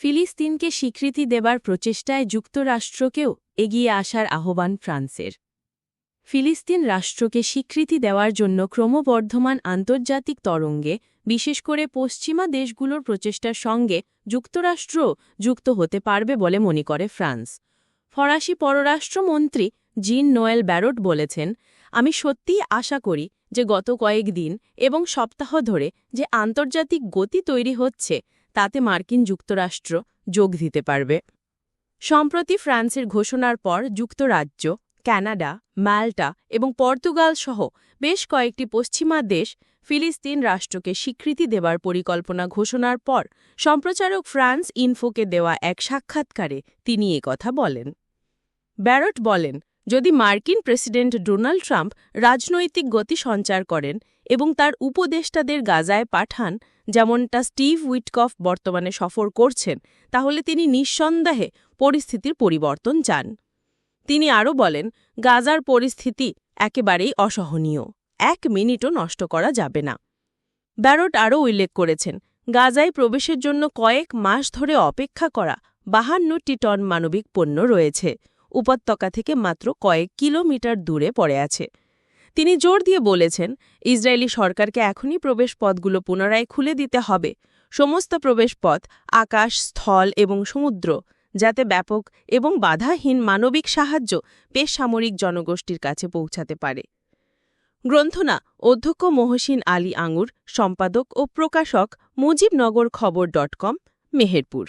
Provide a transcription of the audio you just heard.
ফিলিস্তিনকে স্বীকৃতি দেবার প্রচেষ্টায় যুক্তরাষ্ট্রকেও এগিয়ে আসার আহ্বান ফ্রান্সের। ফিলিস্তিন রাষ্ট্রকে স্বীকৃতি দেওয়ার জন্য ক্রমবর্ধমান আন্তর্জাতিক তরঙ্গে, বিশেষ করে পশ্চিমা দেশগুলোর প্রচেষ্টার সঙ্গে যুক্তরাষ্ট্র যুক্ত হতে পারবে বলে মনে করে ফ্রান্স। ফরাসি পররাষ্ট্রমন্ত্রী জিন নোয়েল ব্যারট বলেছেন, আমি সত্যিই আশা করি যে গত কয়েকদিন এবং সপ্তাহ ধরে যে আন্তর্জাতিক গতি তৈরি হচ্ছে তাতে মার্কিন যুক্তরাষ্ট্র যোগ দিতে পারবে। সম্প্রতি ফ্রান্সের ঘোষণার পর যুক্তরাজ্য, কানাডা, মাল্টা এবং পর্তুগাল সহ বেশ কয়েকটি পশ্চিমা দেশ ফিলিস্তিন রাষ্ট্রকে স্বীকৃতি দেবার পরিকল্পনা ঘোষণার পর সম্প্রচারক ফ্রান্স ইনফোকে দেওয়া এক সাক্ষাৎকারে তিনি কথা বলেন। ব্যারট বলেন যদি মার্কিন প্রেসিডেন্ট ডোনাল্ড ট্রাম্প রাজনৈতিক গতি সঞ্চার করেন এবং তার উপদেষ্টাদের গাজায় পাঠান, যেমনটা স্টিভ উইটকফ বর্তমানে সফর করছেন, তাহলে তিনি নিঃসন্দেহে পরিস্থিতির পরিবর্তন চান। তিনি আরও বলেন, গাজার পরিস্থিতি একেবারেই অসহনীয়। এক মিনিটও নষ্ট করা যাবে না। ব্যারট আরও উল্লেখ করেছেন, গাজায় প্রবেশের জন্য কয়েক মাস ধরে অপেক্ষা করা বাহান্নটি টন মানবিক পণ্য রয়েছে। উপত্যকা থেকে মাত্র কয়েক কিলোমিটার দূরে পড়ে আছে। তিনি জোর দিয়ে বলেছেন, ইসরায়েলি সরকারকে এখনই প্রবেশপথগুলো পুনরায় খুলে দিতে হবে। সমস্ত প্রবেশপথ আকাশ, স্থল এবং সমুদ্র, যাতে ব্যাপক এবং বাধাহীন মানবিক সাহায্য বেসামরিক জনগোষ্ঠীর কাছে পৌঁছাতে পারে। গ্রন্থনা অধ্যক্ষ মহসিন আলী আঙুর, সম্পাদক ও প্রকাশক মুজিবনগর খবর ডট কম, মেহেরপুর।